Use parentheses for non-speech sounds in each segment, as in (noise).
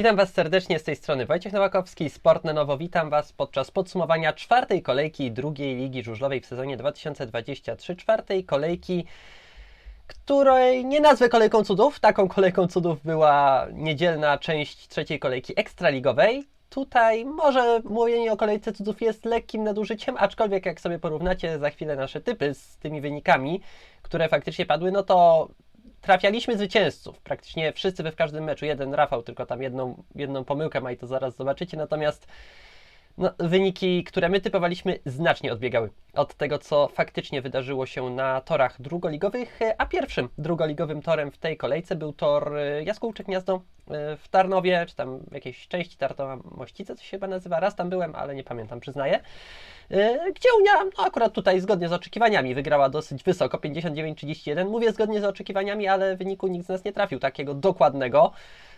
Witam Was serdecznie z tej strony Wojciech Nowakowski, Sport na Nowo. Witam Was podczas podsumowania czwartej kolejki drugiej Ligi Żużlowej w sezonie 2023. Czwartej kolejki, której nie nazwę kolejką cudów. Taką kolejką cudów była niedzielna część trzeciej kolejki ekstraligowej. Tutaj może mówienie o kolejce cudów jest lekkim nadużyciem, aczkolwiek jak sobie porównacie za chwilę nasze typy z tymi wynikami, które faktycznie padły, no to trafialiśmy zwycięzców. Praktycznie wszyscy we w każdym meczu. Jeden Rafał tylko tam jedną, jedną pomyłkę ma i to zaraz zobaczycie. Natomiast no, wyniki, które my typowaliśmy, znacznie odbiegały od tego, co faktycznie wydarzyło się na torach drugoligowych. A pierwszym drugoligowym torem w tej kolejce był tor e, Jaskółczyk Gniazdo e, w Tarnowie, czy tam w jakiejś części Tarnowa Mościce, co się chyba nazywa. Raz tam byłem, ale nie pamiętam, przyznaję. E, Gdzie Unia, no akurat tutaj zgodnie z oczekiwaniami, wygrała dosyć wysoko, 59-31. Mówię zgodnie z oczekiwaniami, ale wyniku nikt z nas nie trafił takiego dokładnego.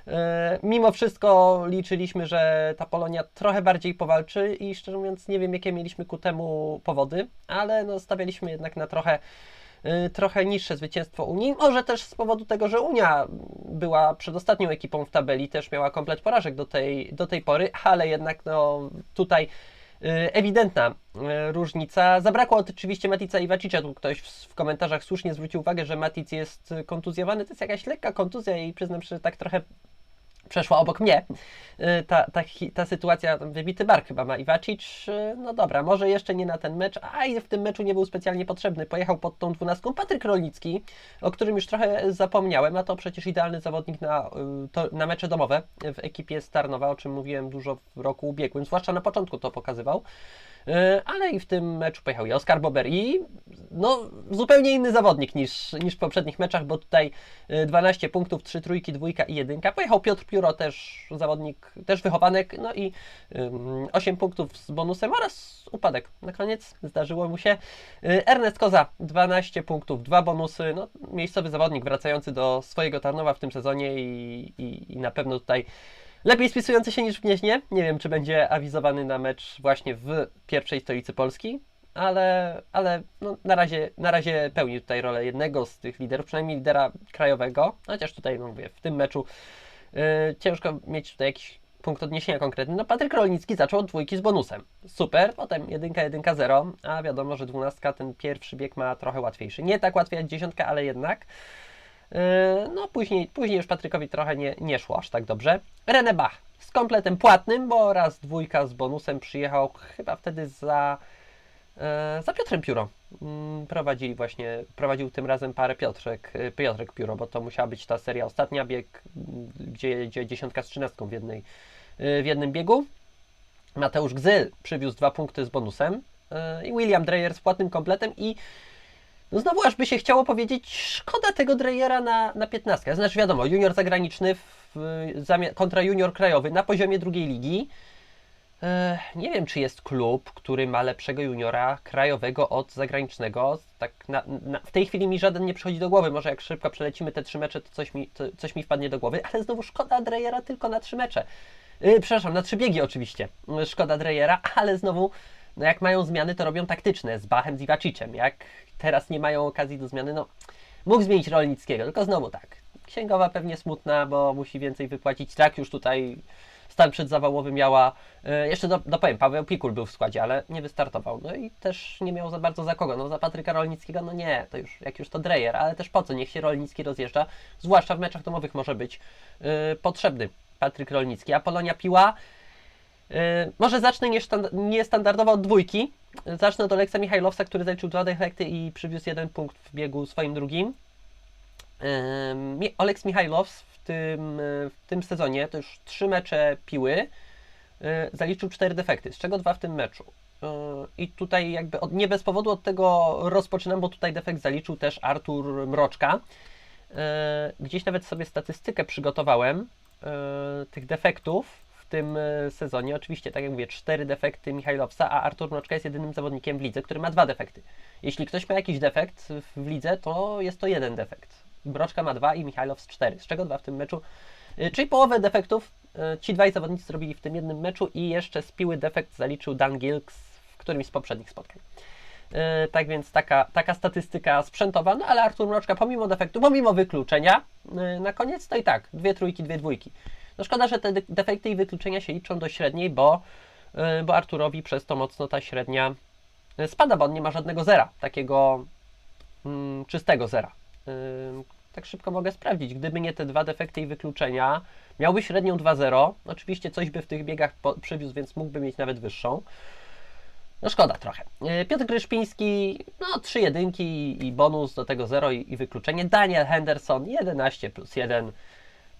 E, Mimo wszystko liczyliśmy, że ta Polonia trochę bardziej powalczy i szczerze mówiąc nie wiem jakie mieliśmy ku temu powody, ale no stawialiśmy jednak na trochę y, trochę niższe zwycięstwo Unii. Może też z powodu tego, że Unia była przedostatnią ekipą w tabeli, też miała komplet porażek do tej, do tej pory, ale jednak no, tutaj y, ewidentna różnica. Zabrakło oczywiście Matica Iwacicza, tu ktoś w, komentarzach słusznie zwrócił uwagę, że Matic jest kontuzjowany, to jest jakaś lekka kontuzja i przyznam że tak trochę przeszła obok mnie. Y, Ta, ta, ta sytuacja, wybity bark chyba ma Iwacic. y, No dobra, może jeszcze nie na ten mecz, a i w tym meczu nie był specjalnie potrzebny. Pojechał pod tą dwunastką Patryk Rolnicki, o którym już trochę zapomniałem, a to przecież idealny zawodnik na, y, to, na mecze domowe w ekipie Starnowa, o czym mówiłem dużo w roku ubiegłym, zwłaszcza na początku to pokazywał. Y, Ale i w tym meczu pojechał i Oskar Bober i no, zupełnie inny zawodnik niż, niż w poprzednich meczach, bo tutaj y, 12 punktów, 3 trójki, dwójka i jedynka. Pojechał Piotr Pióro, też zawodnik, też wychowanek, no i ym, 8 punktów z bonusem oraz upadek. Na koniec zdarzyło mu się. Y, Ernest Koza, 12 punktów, 2 bonusy, no, miejscowy zawodnik wracający do swojego Tarnowa w tym sezonie i, i, i na pewno tutaj lepiej spisujący się niż w Gnieźnie. Nie wiem, czy będzie awizowany na mecz właśnie w pierwszej stolicy Polski, ale, ale no, na, razie, na razie pełni tutaj rolę jednego z tych liderów, przynajmniej lidera krajowego, chociaż tutaj, no mówię, w tym meczu yy, ciężko mieć tutaj jakiś punkt odniesienia konkretny. No Patryk Rolnicki zaczął od dwójki z bonusem. Super, potem jedynka, jedynka, zero, a wiadomo, że dwunastka ten pierwszy bieg ma trochę łatwiejszy. Nie tak łatwiej jak dziesiątka, ale jednak. Yy, No później, później już Patrykowi trochę nie, nie szło aż tak dobrze. René Bach z kompletem płatnym, bo raz dwójka z bonusem przyjechał chyba wtedy za, e, za Piotrem Pióro. Mm, Prowadzili właśnie, prowadził tym razem parę Piotrek, e, Piotrek Pióro, bo to musiała być ta seria ostatnia, bieg, gdzie, gdzie dziesiątka z trzynastką w, jednej, w jednym biegu. Mateusz Gzyl przywiózł dwa punkty z bonusem i William Dreyer z płatnym kompletem i no znowu aż by się chciało powiedzieć, szkoda tego Dreyera na, na 15. Znaczy wiadomo, junior zagraniczny w, kontra junior krajowy na poziomie drugiej ligi. E, nie wiem, czy jest klub, który ma lepszego juniora krajowego od zagranicznego. Tak na, na, w tej chwili mi żaden nie przychodzi do głowy. Może jak szybko przelecimy te trzy mecze, to coś mi, to, coś mi wpadnie do głowy. Ale znowu szkoda Dreyera tylko na trzy mecze. E, przepraszam, na trzy biegi oczywiście. E, Szkoda Dreyera, ale znowu no jak mają zmiany, to robią taktyczne z Bachem, z Iwacicem. Jak teraz nie mają okazji do zmiany, no mógł zmienić Rolnickiego, tylko znowu tak. Księgowa pewnie smutna, bo musi więcej wypłacić. Tak już tutaj stan przedzawałowy miała, e, jeszcze do, dopowiem, Paweł Pikul był w składzie, ale nie wystartował. No i też nie miał za bardzo za kogo. No za Patryka Rolnickiego, no nie, to już, jak już to Dreyer, ale też po co, niech się Rolnicki rozjeżdża, zwłaszcza w meczach domowych może być e, potrzebny Patryk Rolnicki. A Polonia Piła, Yy, może zacznę niestandardowo od dwójki. Zacznę od Oleksa Michajlowsa, który zaliczył dwa defekty i przywiózł jeden punkt w biegu swoim drugim. Oleks Michajlows w tym, yy, w tym sezonie, to już trzy mecze piły, yy, zaliczył cztery defekty, z czego dwa w tym meczu. I tutaj jakby od, nie bez powodu od tego rozpoczynam, bo tutaj defekt zaliczył też Artur Mroczka. Gdzieś nawet sobie statystykę przygotowałem tych defektów tym e, sezonie. Oczywiście, tak jak mówię, cztery defekty Michajlowsa, a Artur Mroczka jest jedynym zawodnikiem w lidze, który ma dwa defekty. Jeśli ktoś ma jakiś defekt w lidze, to jest to jeden defekt. Mroczka ma dwa i Michajlows cztery, z czego dwa w tym meczu. E, Czyli połowę defektów e, ci dwaj zawodnicy zrobili w tym jednym meczu i jeszcze z piły defekt zaliczył Dan Gilks w którymś z poprzednich spotkań. Tak więc taka, taka statystyka sprzętowa, no ale Artur Mroczka pomimo defektu, pomimo wykluczenia, na koniec to i tak, dwie trójki, dwie dwójki. No szkoda, że te de- defekty i wykluczenia się liczą do średniej, bo, yy, bo Arturowi przez to mocno ta średnia yy, spada, bo on nie ma żadnego zera, takiego mm, czystego zera. Yy, tak szybko mogę sprawdzić. Gdyby nie te dwa defekty i wykluczenia, miałby średnią 2-0. Oczywiście coś by w tych biegach przywiózł, więc mógłby mieć nawet wyższą. No szkoda trochę. Piotr Gryszpiński, no trzy jedynki i bonus, do tego 0 i, i wykluczenie. Daniel Henderson 11 plus 1.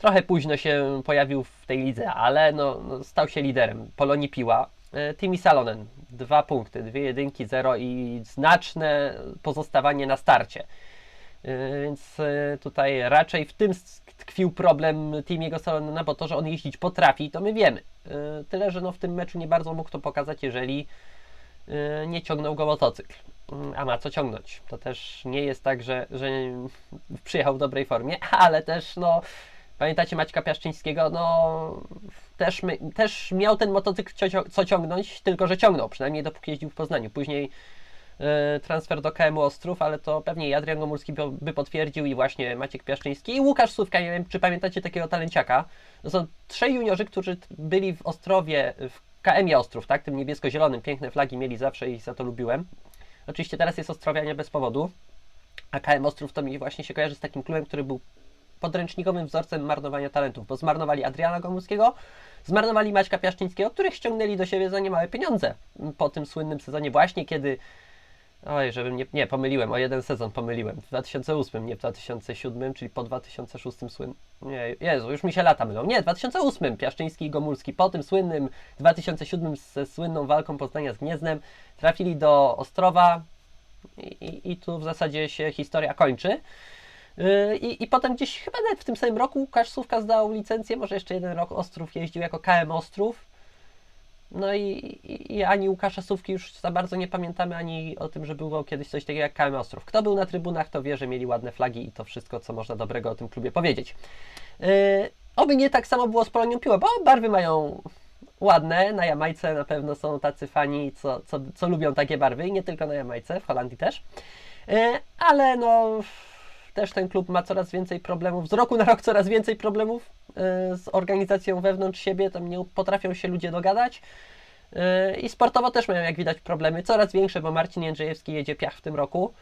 Trochę późno się pojawił w tej lidze, ale no, no, stał się liderem. Polonii Piła. Yy, Timi Salonen, dwa punkty, dwie jedynki, 0 i znaczne pozostawanie na starcie. Yy, Więc yy, tutaj raczej w tym tkwił problem Timiego Salonena, bo to, że on jeździć potrafi, to my wiemy. Tyle, że no w tym meczu nie bardzo mógł to pokazać, jeżeli nie ciągnął go motocykl. Yy, A ma co ciągnąć. To też nie jest tak, że, że przyjechał w dobrej formie, (laughs) ale też no pamiętacie Maćka Piaszczyńskiego, no też, my, też miał ten motocykl co ciągnąć, tylko że ciągnął, przynajmniej dopóki jeździł w Poznaniu. Później e, transfer do KM Ostrów, ale to pewnie i Adrian Gomulski by, by potwierdził i właśnie Maciek Piaszczyński i Łukasz Słówka, nie wiem czy pamiętacie takiego talenciaka. To są trzej juniorzy, którzy byli w Ostrowie, w KM Ostrów, tak, tym niebiesko-zielonym, piękne flagi mieli zawsze i za to lubiłem. Oczywiście teraz jest Ostrowia nie bez powodu, a KM Ostrów to mi właśnie się kojarzy z takim klubem, który był podręcznikowym wzorcem marnowania talentów, bo zmarnowali Adriana Gomulskiego, zmarnowali Maćka Piaszczyńskiego, których ściągnęli do siebie za niemałe pieniądze po tym słynnym sezonie właśnie, kiedy Oj, żebym nie, nie, pomyliłem, o jeden sezon pomyliłem. W 2008, nie w 2007, czyli po 2006 słynnym. Nie, Jezu, już mi się lata mylą. Nie, w 2008 Piaszczyński i Gomulski po tym słynnym 2007 ze słynną walką Poznania z Gniezdnem trafili do Ostrowa i, i, i tu w zasadzie się historia kończy. Yy, I, I potem gdzieś chyba nawet w tym samym roku Łukasz Słówka zdał licencję, może jeszcze jeden rok Ostrów jeździł jako KM Ostrów. No i, i, i ani Łukasza Sówki już za bardzo nie pamiętamy, ani o tym, że było kiedyś coś takiego jak KM Ostrów. Kto był na trybunach, to wie, że mieli ładne flagi i to wszystko, co można dobrego o tym klubie powiedzieć. Yy, oby nie tak samo było z Polonią Piła, bo barwy mają ładne, na Jamajce na pewno są tacy fani, co, co, co lubią takie barwy i nie tylko na Jamajce, w Holandii też. Yy, ale no też ten klub ma coraz więcej problemów, z roku na rok coraz więcej problemów yy, z organizacją wewnątrz siebie, tam nie potrafią się ludzie dogadać. Yy, I sportowo też mają, jak widać, problemy coraz większe, bo Marcin Jędrzejewski jedzie piach w tym roku.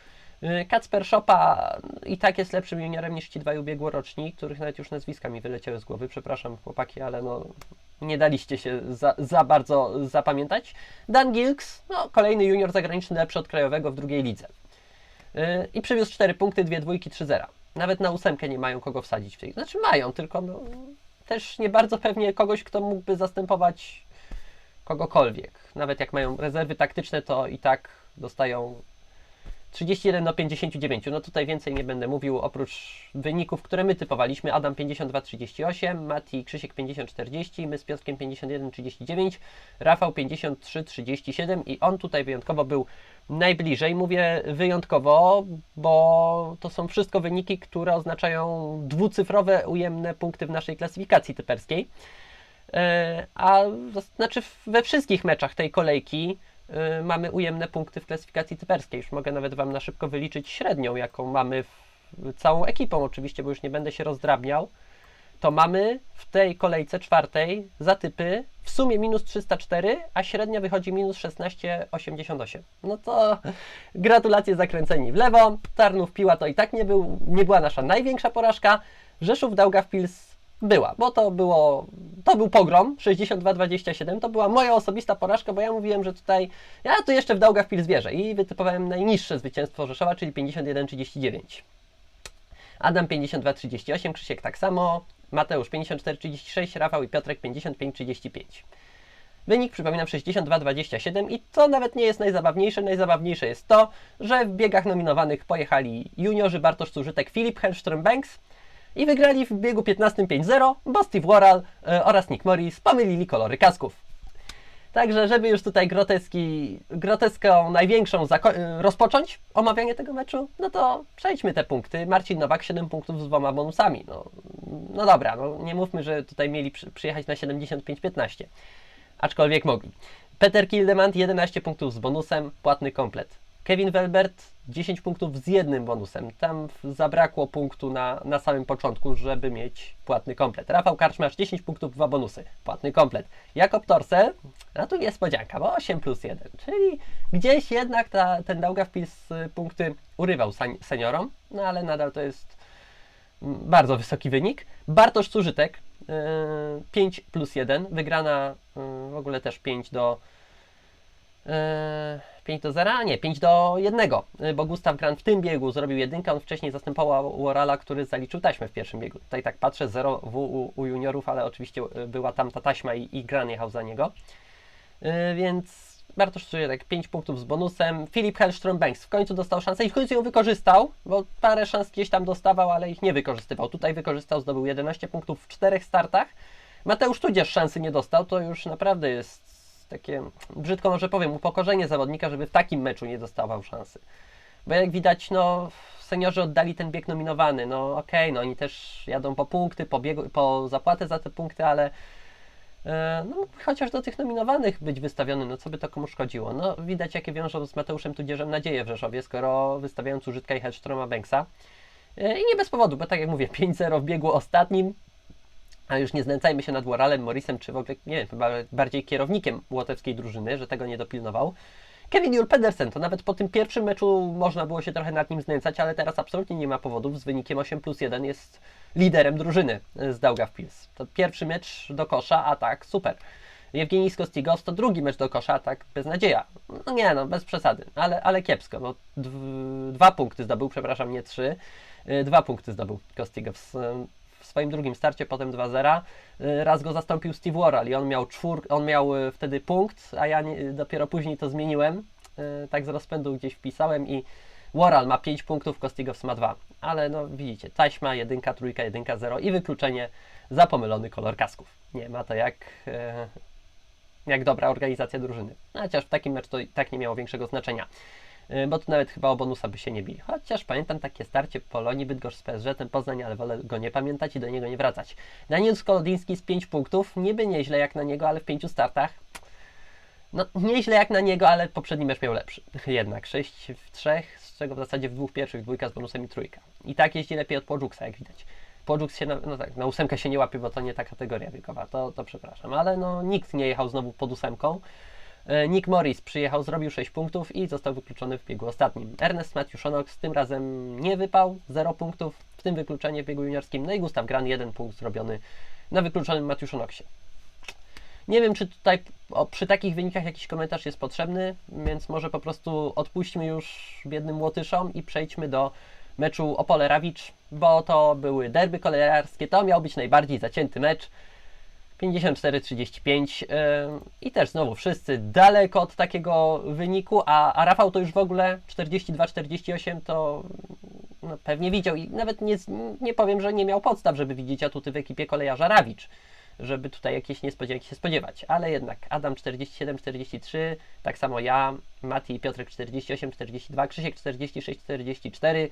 Yy, Kacper Szopa i tak jest lepszym juniorem niż ci dwaj ubiegłoroczni, których nawet już nazwiska mi wyleciały z głowy. Przepraszam, chłopaki, ale no nie daliście się za, za bardzo zapamiętać. Dan Gilks, no kolejny junior zagraniczny lepszy od krajowego w drugiej lidze. Yy, I przywiózł 4 punkty, 2 dwójki, 3 zera. Nawet na ósemkę nie mają kogo wsadzić w tej. Znaczy mają, tylko no, też nie bardzo pewnie kogoś, kto mógłby zastępować kogokolwiek. Nawet jak mają rezerwy taktyczne, to i tak dostają 31 do 59. No tutaj więcej nie będę mówił, oprócz wyników, które my typowaliśmy. Adam 52-38, Mati Krzysiek 50-40, my z Piotrkiem 51-39, Rafał 53-37 i on tutaj wyjątkowo był najbliżej. Mówię wyjątkowo, bo to są wszystko wyniki, które oznaczają dwucyfrowe ujemne punkty w naszej klasyfikacji typerskiej. E, A znaczy we wszystkich meczach tej kolejki mamy ujemne punkty w klasyfikacji typerskiej. Już mogę nawet Wam na szybko wyliczyć średnią, jaką mamy w, całą ekipą, oczywiście, bo już nie będę się rozdrabniał. To mamy w tej kolejce czwartej za typy w sumie minus 304, a średnia wychodzi minus 16,88. No to gratulacje zakręceni w lewo. Tarnów Piła to i tak nie, był, nie była nasza największa porażka. Rzeszów Daugavpils była, bo to było, to był pogrom 62-27, to była moja osobista porażka, bo ja mówiłem, że tutaj, ja tu jeszcze w Daugavpils wierzę i wytypowałem najniższe zwycięstwo Rzeszowa, czyli 51-39. Adam 52-38, Krzysiek tak samo, Mateusz 54-36, Rafał i Piotrek 55-35. Wynik, przypominam, 62-27 i to nawet nie jest najzabawniejsze. Najzabawniejsze jest to, że w biegach nominowanych pojechali juniorzy Bartosz Zużytek, Filip Henström-Banks i wygrali w biegu 15 5-0, bo Steve Worrell e, oraz Nick Morris pomylili kolory kasków. Także, żeby już tutaj groteski, groteską największą e, rozpocząć omawianie tego meczu, no to przejdźmy te punkty. Marcin Nowak 7 punktów z dwoma bonusami. No, no dobra, no nie mówmy, że tutaj mieli przy, przyjechać na 75-15. Aczkolwiek mogli. Peter Kildemand 11 punktów z bonusem, płatny komplet. Kevin Welbert 10 punktów z jednym bonusem. Tam zabrakło punktu na, na samym początku, żeby mieć płatny komplet. Rafał Karczmarz 10 punktów, dwa bonusy. Płatny komplet. Jakob Torsel, a tu niespodzianka, bo 8 plus 1. Czyli gdzieś jednak ta, ten Daugavpils y, punkty urywał sen- seniorom, no ale nadal to jest mm, bardzo wysoki wynik. Bartosz Cużytek, y, 5 plus 1. Wygrana y, w ogóle też 5 do 5 do 0? Nie, 5 do 1, e, bo Gustaw Grant w tym biegu zrobił jedynkę, on wcześniej zastępował Warala, który zaliczył taśmę w pierwszym biegu. Tutaj tak patrzę, 0 w u, u juniorów, ale oczywiście e, była tam ta taśma i, i Gran jechał za niego. E, więc Bartosz tak 5 punktów z bonusem. Filip Hellström Banks w końcu dostał szansę i w końcu ją wykorzystał, bo parę szans gdzieś tam dostawał, ale ich nie wykorzystywał. Tutaj wykorzystał, zdobył 11 punktów w czterech startach. Mateusz Tudzież szansy nie dostał, to już naprawdę jest takie, brzydko może powiem, upokorzenie zawodnika, żeby w takim meczu nie dostawał szansy. Bo jak widać, no, seniorzy oddali ten bieg nominowany. No okej, no oni też jadą po punkty, po, biegu, po zapłatę za te punkty, ale e, no, chociaż do tych nominowanych być wystawiony, no co by to komu szkodziło? No widać, jakie wiążą z Mateuszem Tudzieżem nadzieję w Rzeszowie, skoro wystawiają Cużytka i Hellstroma Banksa. E, I nie bez powodu, bo tak jak mówię, (laughs) 5-0 w biegu ostatnim, a już nie znęcajmy się nad Waralem, Morrisem, czy w ogóle, nie wiem, chyba bardziej kierownikiem łotewskiej drużyny, że tego nie dopilnował. Kevin Jul Pedersen, to nawet po tym pierwszym meczu można było się trochę nad nim znęcać, ale teraz absolutnie nie ma powodów. Z wynikiem 8 plus 1 jest liderem drużyny z Daugavpils. To pierwszy mecz do kosza, a tak, super. Jewgenij Skostigos to drugi mecz do kosza, a tak beznadzieja. No nie, no bez przesady, ale, ale kiepsko. No, dw- dwa punkty zdobył, przepraszam, nie trzy. Y, Dwa punkty zdobył Kostigos w swoim drugim starcie, potem 2-0. Y, Raz go zastąpił Steve Worrell i on miał czwór, on miał y, wtedy punkt, a ja dopiero później to zmieniłem. Y, Tak z rozpędu gdzieś wpisałem i Worrell ma 5 punktów, Kostigows ma 2. Ale no widzicie, taśma, jedynka, trójka, jedynka, 0 i wykluczenie za pomylony kolor kasków. Nie ma to jak, e, jak dobra organizacja drużyny. Chociaż w takim meczu to i tak nie miało większego znaczenia. Y, bo tu nawet chyba o bonusa by się nie bili. Chociaż pamiętam takie starcie Polonii Bydgoszcz z PSG, ten Poznań, ale wolę go nie pamiętać i do niego nie wracać. Daniel Skolodyński z 5 punktów, niby nieźle jak na niego, ale w 5 startach. No, nieźle jak na niego, ale poprzedni mecz miał lepszy. (laughs) Jednak 6 w 3, z czego w zasadzie w dwóch pierwszych dwójka z bonusem i trójka. I tak jeździ lepiej od Podżuksa, jak widać. Podżuks się, na, no tak, na ósemkę się nie łapie, bo to nie ta kategoria wiekowa, to, to przepraszam. Ale no, nikt nie jechał znowu pod ósemką. E, Nick Morris przyjechał, zrobił 6 punktów i został wykluczony w biegu ostatnim. Ernest Matiuszonox tym razem nie wypał, 0 punktów, w tym wykluczenie w biegu juniorskim. No i Gustaw Gran, 1 punkt zrobiony na wykluczonym Matiuszonoksie. Nie wiem, czy tutaj o, przy takich wynikach jakiś komentarz jest potrzebny, więc może po prostu odpuśćmy już biednym Łotyszom i przejdźmy do meczu Opole Rawicz, bo to były derby kolejarskie, to miał być najbardziej zacięty mecz. 54-35 yy, i też znowu wszyscy daleko od takiego wyniku, a, a Rafał to już w ogóle 42-48 to no, pewnie widział i nawet nie, nie powiem, że nie miał podstaw, żeby widzieć atuty w ekipie kolejarza Rawicz, żeby tutaj jakieś niespodzianki się spodziewać, ale jednak Adam 47-43, tak samo ja, Mati i Piotrek 48-42, Krzysiek 46-44,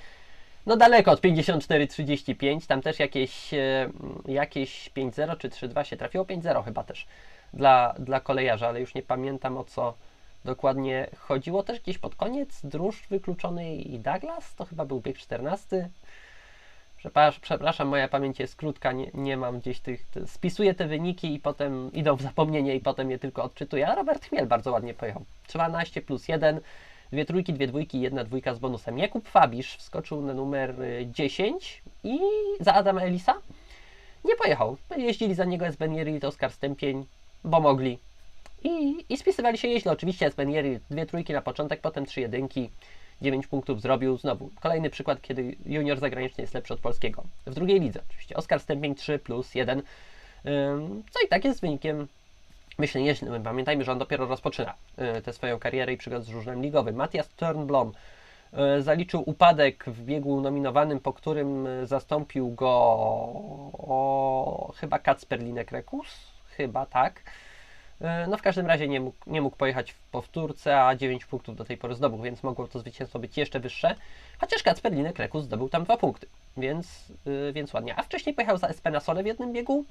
no daleko od 54-35, tam też jakieś, e, jakieś 5-0 czy 3-2 się trafiło, 5-0 chyba też dla, dla kolejarza, ale już nie pamiętam o co dokładnie chodziło. Też gdzieś pod koniec Druszcz wykluczony i Douglas, to chyba był bieg 14. Przepraszam, przepraszam, moja pamięć jest krótka, nie, nie mam gdzieś tych. Te, spisuję te wyniki i potem idą w zapomnienie i potem je tylko odczytuję. A Robert Chmiel bardzo ładnie pojechał. 12 plus 1, dwie trójki, dwie dwójki, jedna dwójka z bonusem. Jakub Fabisz wskoczył na numer y, 10 i za Adama Elisa nie pojechał. Jeździli za niego Esbenieri i Oskar Stępień, bo mogli. I, I spisywali się jeźle. Oczywiście Esbenieri dwie trójki na początek, potem trzy jedynki. 9 punktów zrobił. Znowu kolejny przykład, kiedy junior zagraniczny jest lepszy od polskiego. W drugiej lidze oczywiście. Oskar Stępień 3 plus 1. Ym, co i tak jest wynikiem myślę. Pamiętajmy, że on dopiero rozpoczyna y, tę swoją karierę i przygodę z żużlem ligowym. Matthias Turnblom y, zaliczył upadek w biegu nominowanym, po którym y, zastąpił go o, chyba Kacper Linek-Rekus. Chyba tak. E, No w każdym razie nie mógł, nie mógł pojechać w powtórce, a 9 punktów do tej pory zdobył, więc mogło to zwycięstwo być jeszcze wyższe. Chociaż Kacper Linek Rekus zdobył tam dwa punkty, więc, więc ładnie. A wcześniej pojechał za Espena Sole w jednym biegu, E,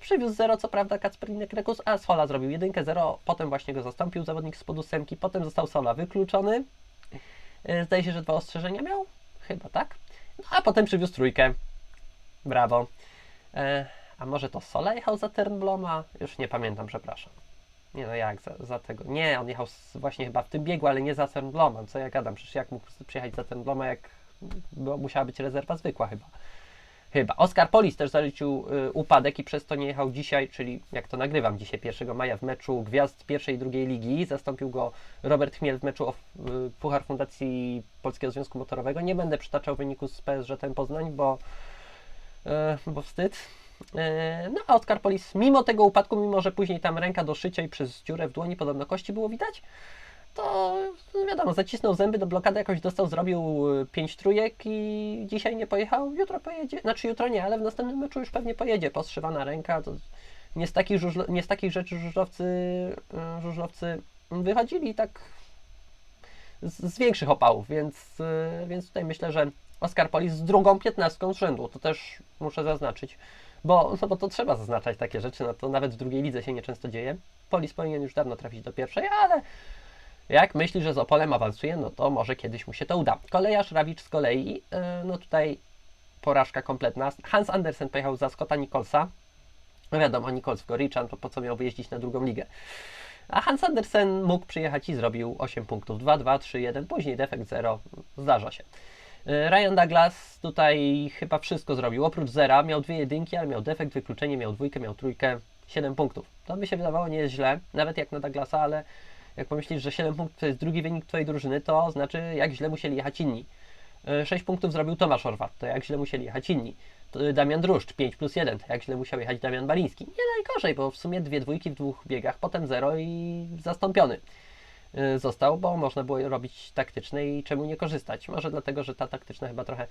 Przywiózł 0, co prawda Kacper Rekus, a Sola zrobił 1-0, potem właśnie go zastąpił zawodnik z ósemki, potem został Sola wykluczony. E, Zdaje się, że dwa ostrzeżenia miał? Chyba tak. No a potem przywiózł trójkę. Brawo. E, a może to Sola jechał za Turnbloma? Już nie pamiętam, przepraszam. Nie no jak za, za tego? Nie, on jechał właśnie chyba w tym biegu, ale nie za Turnbloma. Co ja gadam? Przecież jak mógł przyjechać za Turnbloma, jak musiała być rezerwa zwykła chyba. Chyba. Oskar Polis też zaliczył y, upadek i przez to nie jechał dzisiaj, czyli jak to nagrywam dzisiaj 1 maja w meczu gwiazd pierwszej i drugiej ligi. Zastąpił go Robert Chmiel w meczu o y, Puchar Fundacji Polskiego Związku Motorowego. Nie będę przytaczał wyniku z PSG ten Poznań, bo, y, bo wstyd. No a Oskar Polis, mimo tego upadku, mimo że później tam ręka do szycia i przez dziurę w dłoni podobno kości było widać, to wiadomo, zacisnął zęby do blokady, jakoś dostał, zrobił y, pięć trójek i dzisiaj nie pojechał, jutro pojedzie, znaczy jutro nie, ale w następnym meczu już pewnie pojedzie, poszywana ręka, to nie z takich, żużlo, nie z takich rzeczy żużlowcy, y, żużlowcy wychodzili tak z, z większych opałów, więc, y, więc tutaj myślę, że Oskar Polis z drugą piętnastką z rzędu, to też muszę zaznaczyć, bo, no bo to trzeba zaznaczać takie rzeczy, no to nawet w drugiej lidze się nieczęsto dzieje. Polis powinien już dawno trafić do pierwszej, ale jak myśli, że z Opolem awansuje, no to może kiedyś mu się to uda. Kolejarz Rawicz z kolei, yy, no tutaj porażka kompletna. Hans Andersen pojechał za Scotta Nicholsa. No wiadomo, Nichols w Goriczan, to po co miał wyjeździć na drugą ligę. A Hans Andersen mógł przyjechać i zrobił 8 punktów. 2, 2, 3, 1, później defekt 0. Zdarza się. Yy, Ryan Douglas tutaj chyba wszystko zrobił. Oprócz zera miał dwie jedynki, ale miał defekt, wykluczenie, miał dwójkę, miał trójkę. 7 punktów. To by się wydawało nie jest źle, nawet jak na Douglasa, ale jak pomyślisz, że 7 punktów to jest drugi wynik Twojej drużyny, to znaczy jak źle musieli jechać inni. 6 punktów zrobił Tomasz Orwat, to jak źle musieli jechać inni. To Damian Druszcz, 5 plus 1, to jak źle musiał jechać Damian Baliński. Nie najgorzej, bo w sumie dwie dwójki w dwóch biegach, potem 0 i zastąpiony y, został, bo można było robić taktyczne i czemu nie korzystać. Może dlatego, że ta taktyczna chyba trochę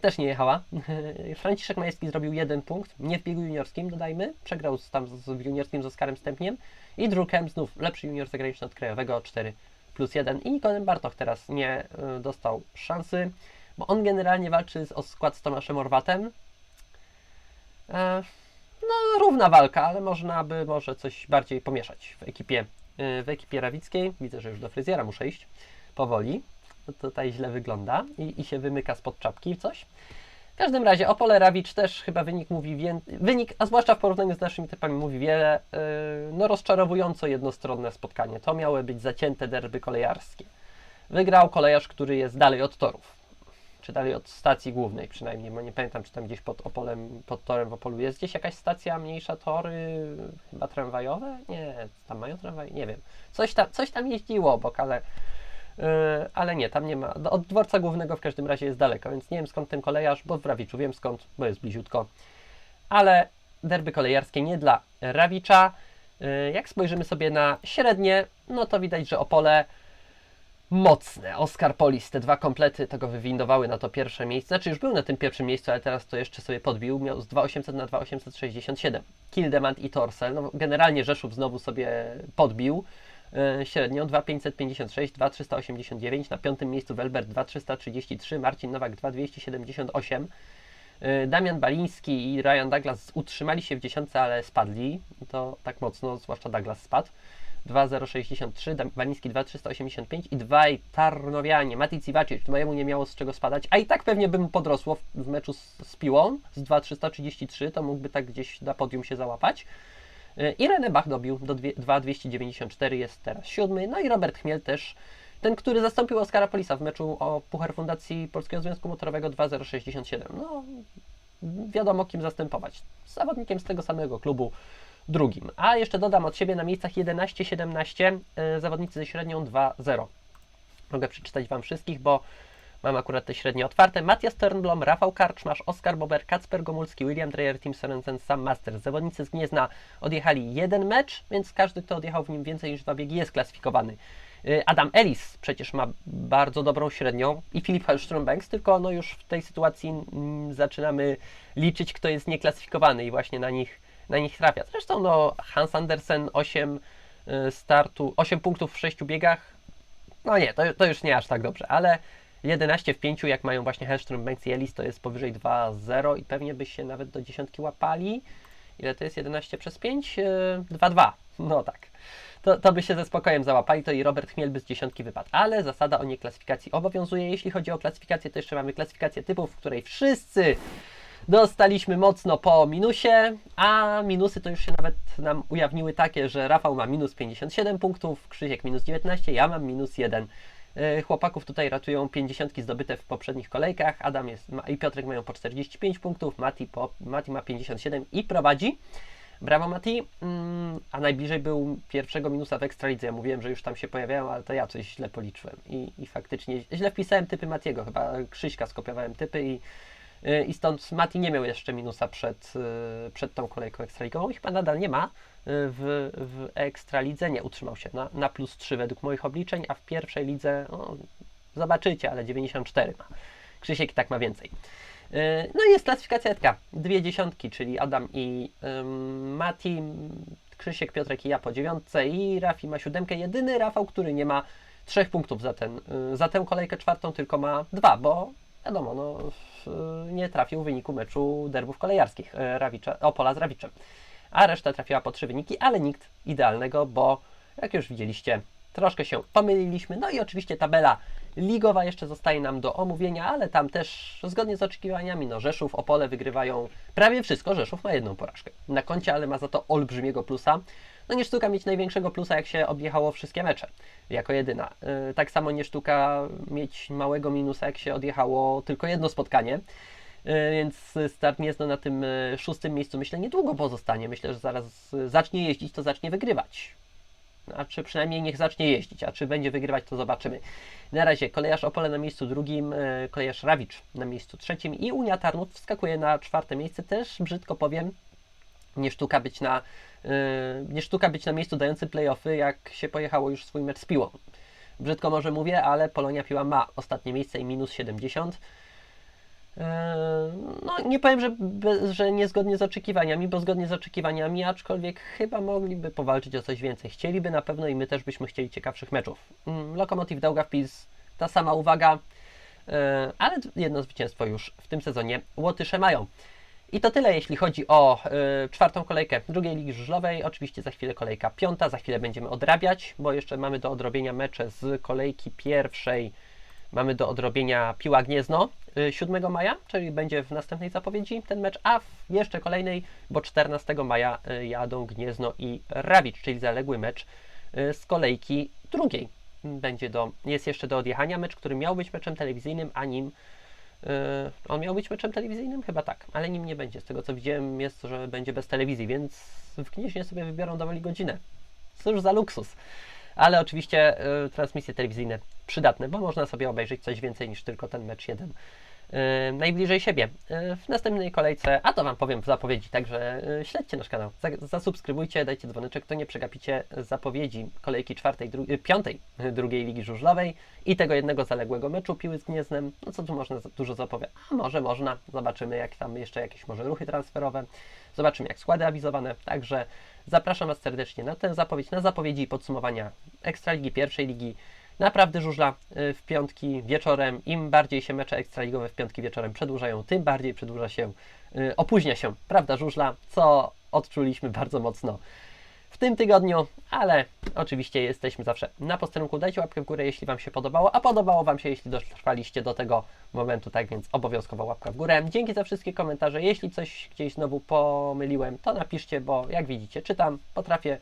też nie jechała. (laughs) Franciszek Majewski zrobił jeden punkt, nie w biegu juniorskim, dodajmy. Przegrał tam z, w juniorskim z Oskarem Stępniem. I Drukem znów lepszy junior zagraniczny od krajowego, 4 plus 1. I Nikolen Bartoch teraz nie y, dostał szansy, bo on generalnie walczy z, o skład z Tomaszem Orwatem. E, no, równa walka, ale można by może coś bardziej pomieszać w ekipie, w ekipie rawickiej. Widzę, że już do fryzjera muszę iść powoli tutaj źle wygląda i, i się wymyka spod czapki coś. W każdym razie Opole Rawicz też chyba wynik mówi więcej, wynik, a zwłaszcza w porównaniu z naszymi typami mówi wiele, yy, no rozczarowująco jednostronne spotkanie. To miały być zacięte derby kolejarskie. Wygrał kolejarz, który jest dalej od torów, czy dalej od stacji głównej przynajmniej, bo nie pamiętam, czy tam gdzieś pod Opolem, pod torem w Opolu jest gdzieś jakaś stacja mniejsza, tory, chyba tramwajowe? Nie, tam mają tramwaj? Nie wiem. Coś tam, coś tam jeździło obok, ale ale nie, tam nie ma. Od dworca głównego w każdym razie jest daleko, więc nie wiem skąd ten kolejarz, bo w Rawiczu wiem skąd, bo jest bliziutko. Ale derby kolejarskie nie dla Rawicza. Yy, jak spojrzymy sobie na średnie, no to widać, że Opole mocne. Oskar Polis, te dwa komplety tego wywindowały na to pierwsze miejsce. Znaczy już był na tym pierwszym miejscu, ale teraz to jeszcze sobie podbił. Miał z 2800 na 2867. Kildemand i Torsel. No, generalnie Rzeszów znowu sobie podbił średnio 2,556, 2,389, na piątym miejscu Welbert 2,333, Marcin Nowak 2,278. Damian Baliński i Ryan Douglas utrzymali się w dziesiątce, ale spadli. To tak mocno, zwłaszcza Douglas spadł. 2,063, Baliński 2,385 i dwaj Tarnowianie, Matic Iwacic, to mojemu nie miało z czego spadać, a i tak pewnie by mu podrosło w, w meczu z, z Piłą z 2,333, to mógłby tak gdzieś na podium się załapać. I René Bach dobił do 2,294, jest teraz siódmy. No i Robert Chmiel też, ten, który zastąpił Oskara Polisa w meczu o Puchar Fundacji Polskiego Związku Motorowego 2,067. No, wiadomo kim zastępować. Zawodnikiem z tego samego klubu, drugim. A jeszcze dodam od siebie na miejscach 11-17 zawodnicy ze średnią 2,0. Mogę przeczytać Wam wszystkich, bo Mam akurat te średnie otwarte. Matias Turnblom, Rafał Karczmasz, Oskar Bober, Kacper Gomulski, William Dreyer, Tim Sorensen, Sam Masters. Zawodnicy z Gniezna odjechali jeden mecz, więc każdy, kto odjechał w nim więcej niż dwa biegi, jest klasyfikowany. Adam Ellis przecież ma bardzo dobrą średnią i Filip Hallström-Banks, tylko no już w tej sytuacji mm, zaczynamy liczyć, kto jest nieklasyfikowany i właśnie na nich, na nich trafia. Zresztą no, Hans Andersen 8 startu, 8 punktów w 6 biegach, no nie, to, to już nie aż tak dobrze, ale 11 w 5, jak mają właśnie Hellström, Banks i Ellis, to jest powyżej 2-0 i pewnie by się nawet do dziesiątki łapali. Ile to jest 11 przez 5? 2-2. No tak. To, to by się ze spokojem załapali, to i Robert Chmiel by z dziesiątki wypadł. Ale zasada o nieklasyfikacji obowiązuje. Jeśli chodzi o klasyfikację, to jeszcze mamy klasyfikację typów, w której wszyscy dostaliśmy mocno po minusie, a minusy to już się nawet nam ujawniły takie, że Rafał ma minus 57 punktów, Krzysiek minus 19, ja mam minus 1. Yy, Chłopaków tutaj ratują 50 zdobyte w poprzednich kolejkach. Adam jest, i Piotrek mają po 45 punktów, Mati, po, Mati ma 57 i prowadzi. Brawo Mati. Mm, a najbliżej był pierwszego minusa w Ekstralidze. Ja mówiłem, że już tam się pojawiają, ale to ja coś źle policzyłem. I, i faktycznie źle wpisałem typy Matiego. Chyba Krzyśka skopiowałem typy i, i stąd Mati nie miał jeszcze minusa przed, yy, przed tą kolejką ekstraligową i chyba nadal nie ma. Yy, W, w Ekstralidze nie utrzymał się na, na plus 3 według moich obliczeń, a w pierwszej lidze no, zobaczycie, ale 94 ma. Krzysiek i tak ma więcej. No i jest klasyfikacja etka. Dwie dziesiątki, czyli Adam i Mati, Krzysiek, Piotrek i ja po dziewiątce i Rafi ma siódemkę. Jedyny Rafał, który nie ma trzech punktów za, ten, za tę kolejkę czwartą, tylko ma dwa, bo wiadomo, no, nie trafił w wyniku meczu derbów kolejarskich yy, Rawicza, Opola z Rawiczem. A reszta trafiła po trzy wyniki, ale nikt idealnego, bo jak już widzieliście, troszkę się pomyliliśmy. No i oczywiście tabela ligowa jeszcze zostaje nam do omówienia, ale tam też zgodnie z oczekiwaniami, no Rzeszów, Opole wygrywają prawie wszystko. Rzeszów ma jedną porażkę na koncie, ale ma za to olbrzymiego plusa. No nie sztuka mieć największego plusa, jak się odjechało wszystkie mecze, jako jedyna. Yy, tak samo nie sztuka mieć małego minusa, jak się odjechało tylko jedno spotkanie. Yy, Więc start Gniezno na tym yy, szóstym miejscu myślę niedługo pozostanie. Myślę, że zaraz zacznie jeździć, to zacznie wygrywać. A czy przynajmniej niech zacznie jeździć, a czy będzie wygrywać, to zobaczymy. Na razie kolejarz Opole na miejscu drugim, e, kolejarz Rawicz na miejscu trzecim i Unia Tarnów wskakuje na czwarte miejsce. Też brzydko powiem, nie sztuka być na, e, nie sztuka być na miejscu dającym playoffy, jak się pojechało już swój mecz z Piłą. Brzydko może mówię, ale Polonia Piła ma ostatnie miejsce i minus 70. Eee, No, nie powiem, że, że niezgodnie z oczekiwaniami, bo zgodnie z oczekiwaniami, aczkolwiek chyba mogliby powalczyć o coś więcej. Chcieliby na pewno i my też byśmy chcieli ciekawszych meczów. Mm, Lokomotiv Daugavpils, ta sama uwaga, eee, ale jedno zwycięstwo już w tym sezonie Łotysze mają. I to tyle, jeśli chodzi o e, czwartą kolejkę drugiej ligi żużlowej. Oczywiście za chwilę kolejka piąta, za chwilę będziemy odrabiać, bo jeszcze mamy do odrobienia mecze z kolejki pierwszej. Mamy do odrobienia Piła Gniezno y, 7 maja, czyli będzie w następnej zapowiedzi ten mecz, a w jeszcze kolejnej, bo 14 maja y, jadą Gniezno i Rawicz, czyli zaległy mecz y, z kolejki drugiej. Będzie do, jest jeszcze do odjechania mecz, który miał być meczem telewizyjnym, a nim y, on miał być meczem telewizyjnym? Chyba tak, ale nim nie będzie. Z tego co widziałem jest, że będzie bez telewizji, więc w Gnieźnie sobie wybiorą dowoli godzinę. Cóż za luksus ale oczywiście y, transmisje telewizyjne przydatne, bo można sobie obejrzeć coś więcej niż tylko ten mecz jeden najbliżej siebie. Y, w następnej kolejce, a to Wam powiem w zapowiedzi, także y, śledźcie nasz kanał, za- zasubskrybujcie, dajcie dzwoneczek, to nie przegapicie zapowiedzi kolejki czwartej, dru- piątej drugiej ligi żużlowej i tego jednego zaległego meczu Piły z Gnieznem. No co tu można dużo zapowiadać? A może można, zobaczymy jak tam jeszcze jakieś może ruchy transferowe, zobaczymy jak składy awizowane, także Zapraszam Was serdecznie na tę zapowiedź, na zapowiedzi i podsumowania Ekstraligi, pierwszej ligi. Naprawdę żużla y, w piątki wieczorem. Im bardziej się mecze ekstraligowe w piątki wieczorem przedłużają, tym bardziej przedłuża się, y, opóźnia się, prawda, żużla, co odczuliśmy bardzo mocno w tym tygodniu, ale oczywiście jesteśmy zawsze na posterunku. Dajcie łapkę w górę, jeśli Wam się podobało, a podobało Wam się, jeśli dotrwaliście do tego momentu, tak więc obowiązkowa łapka w górę. Dzięki za wszystkie komentarze. Jeśli coś gdzieś znowu pomyliłem, to napiszcie, bo jak widzicie, czytam, potrafię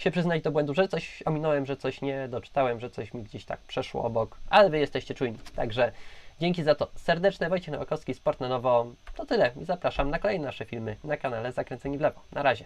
się przyznać do błędu, że coś ominąłem, że coś nie doczytałem, że coś mi gdzieś tak przeszło obok, ale Wy jesteście czujni, także dzięki za to serdeczne. Wojciech Nowakowski, Sport na Nowo. To tyle i zapraszam na kolejne nasze filmy na kanale Zakręceni w Lewo. Na razie.